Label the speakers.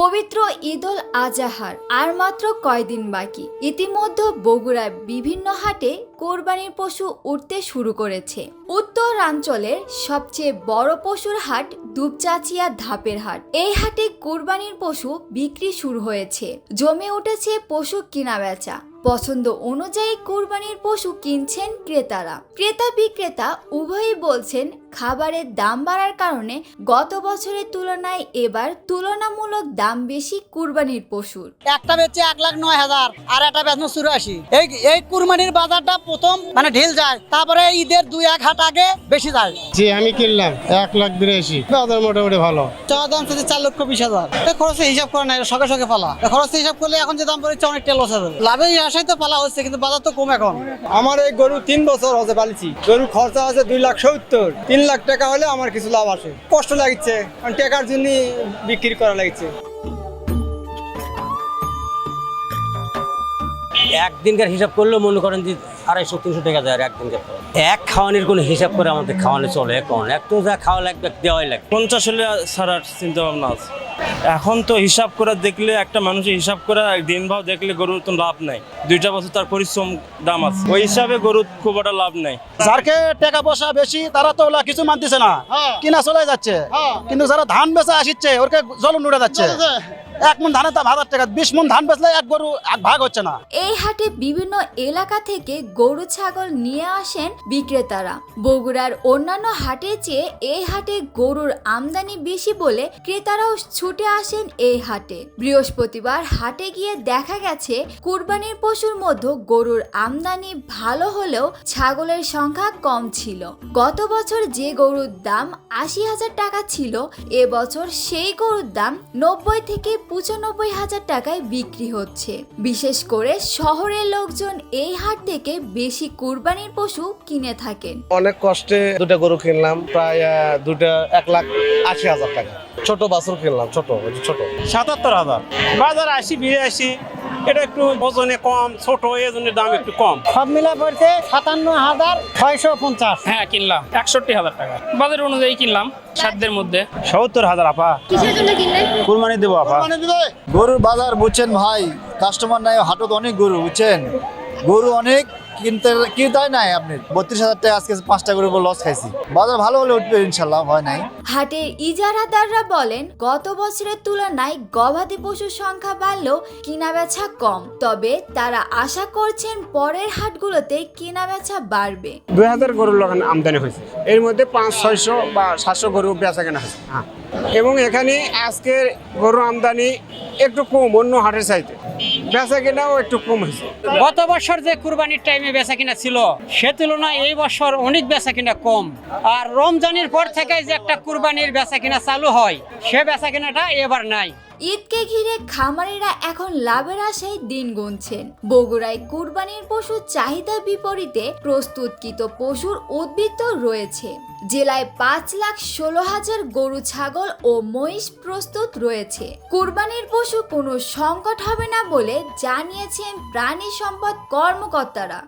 Speaker 1: পবিত্র ঈদুল আজাহার। আর মাত্র কয়দিন বাকি। ইতিমধ্যে বগুড়ায় বিভিন্ন হাটে কোরবানির পশু উঠতে শুরু করেছে। উত্তরাঞ্চলের সবচেয়ে বড় পশুর হাট দুপচাচিয়া ধাপের হাট। এই হাটে কোরবানির পশু বিক্রি শুরু হয়েছে। জমে উঠেছে পশু কেনা বেচা পছন্দ অনুযায়ী কোরবানির পশু কিনছেন ক্রেতারা। ক্রেতা বিক্রেতা উভয়ই বলছেন খাবারের দাম বাড়ার কারণে গত বছরের তুলনায় এবার তুলনামূলক দাম বেশি কুরবানির পশুর।
Speaker 2: একটা বেচছে এক লাখ নয় হাজার আর একটা বেচনো চুরাশি। এই এই কুরবানির বাজারটা প্রথম মানে ঢিল যায় তারপরে ঈদের দুই এক হাট আগে বেশি যায়।
Speaker 3: জি আমি কিনলাম এক লাখ বিরাশি। বাজার মোটামুটি ভালো।
Speaker 2: চাওয়া দাম চাচ্ছে চার লক্ষ বিশ হাজার। খরচে হিসাব করে না সঙ্গে সঙ্গে এই খরচে হিসাব করলে এখন যে দাম পড়েছে অনেক টেল হচ্ছে লাভের আশায় তো পালা হচ্ছে, কিন্তু বাজার তো কম এখন।
Speaker 4: আমার এই গরু তিন বছর হচ্ছে পালিছি। গরু খরচা আছে দুই লাখ সত্তর। তিন লাখ টাকা হলে আমার কিছু লাভ আসে কষ্ট লাগছে কারণ টাকার জন্য বিক্রি করা লাগছে
Speaker 5: একদিনকার হিসাব করলেও মনে করেন যে আড়াইশো তিনশো টাকা যায় আর একদিনকার এক খাওয়ানির কোনো হিসাব করে আমাদের খাওয়ানো চলে এখন এক তো যা খাওয়া লাগবে দেওয়াই লাগবে।
Speaker 6: পঞ্চাশ হলে ছাড়ার চিন্তা ভাবনা আছে। এখন তো হিসাব করে দেখলে একটা মানুষের হিসাব করে দিন ভাव দেখলে গরুর তো লাভ নাই। দুইটা বছর তার পরিশ্রম দাম আছে। ওই হিসাবে গরুর খুব একটা লাভ নাই।
Speaker 7: যারকে টাকা পয়সা বেশি তারা তো ওলা কিছু মানতেছে না। কিনা চলে যাচ্ছে। কিন্তু যারা ধান বেচা আসিচ্ছে ওরকে জলন উড়ে যাচ্ছে। এক মন ধানের দাম হাজার টাকা বিশ মন ধান বেচলে এক গরু এক ভাগ হচ্ছে না।
Speaker 1: এই হাটে বিভিন্ন এলাকা থেকে গরু ছাগল নিয়ে আসেন বিক্রেতারা। বগুড়ার অন্যান্য হাটের চেয়ে এই হাটে গরুর আমদানি বেশি বলে ক্রেতারাও ছুটে আসেন এই হাটে। বৃহস্পতিবার হাটে গিয়ে দেখা গেছে, কুরবানির পশুর মধ্যে গরুর আমদানি ভালো হলেও ছাগলের সংখ্যা কম ছিল। গত বছর যে গরুর দাম আশি হাজার টাকা ছিল এবছর সেই গরুর দাম নব্বই থেকে পঁচানব্বই হাজার টাকায় বিক্রি হচ্ছে। বিশেষ করে শহরের লোকজন এই হাট থেকে বেশি কুরবানির পশু কিনে থাকেন।
Speaker 3: অনেক কষ্টে দুটা গরু কিনলাম প্রায় দুটো এক লাখ আশি হাজার টাকা। ছোট বাছুর কিনলাম ছোট ছোট।
Speaker 6: সাতাত্তর হাজার। বাজার আশি বিরাশি। এটা একটু ওজনে কম ছোট এই জন্য দাম একটু কম।
Speaker 2: সব মিলা পড়ছে সাতান্ন হাজার ছয়শো পঞ্চাশ।
Speaker 8: হ্যাঁ কিনলাম। একষট্টি হাজার টাকা। বাজার অনুযায়ী কিনলাম সাধ্যের মধ্যে।
Speaker 6: সত্তর হাজার আপা। কুরবানি দেবো আপা।
Speaker 7: গরুর বাজার বুঝছেন ভাই? কাস্টমার নাই হাটত অনেক গরু বুঝছেন? গরু অনেক কিনতে কিনতে নাই আপনি? বত্রিশ হাজার টাকা আজকে পাঁচটা গরু লস খাইছি। বাজার ভালো হলে উঠবে ইনশাল্লাহ হয় নাই?
Speaker 1: হাটের ইজারাদাররা বলেন গত বছরের তুলনায় গবাদি পশুর সংখ্যা বাড়লেও কেনাবেচা কম। তবে তারা আশা করছেন পরের হাটগুলোতে কেনাবেচা বাড়বে।
Speaker 4: দুই হাজার গরুর লাগান আমদানি হয়েছে। এর মধ্যে পাঁচ ছয়শো বা সাতশো গরু বেচা কেনা হয়েছে। হ্যাঁ। এবং এখানে আজকের গরু আমদানি একটু কম অন্য হাটের চাইতে। বেচা কিনাও একটু কম হয়েছে।
Speaker 2: গত বছর যে কুরবানির টাইমে বেচা কিনা ছিল, সে তুলনায় এই বছর অনেক বেচা কিনা কম। আর রমজানের পর থেকে যে একটা কুরবানির বেচা কিনা চালু হয়, সে বেচা কিনাটা এবার নাই।
Speaker 1: ঈদকে ঘিরে খামারিরা এখন লাভের আশায় দিন গুনছেন। বগুড়ায় কুরবানির পশুর চাহিদার বিপরীতে প্রস্তুতকৃত পশুর উদ্বৃত্ত রয়েছে। জেলায় পাঁচ লাখ ষোলো হাজার গরু, ছাগল ও মহিষ প্রস্তুত রয়েছে। কুরবানির পশু কোনো সংকট হবে না বলে জানিয়েছেন প্রাণী সম্পদ কর্মকর্তারা।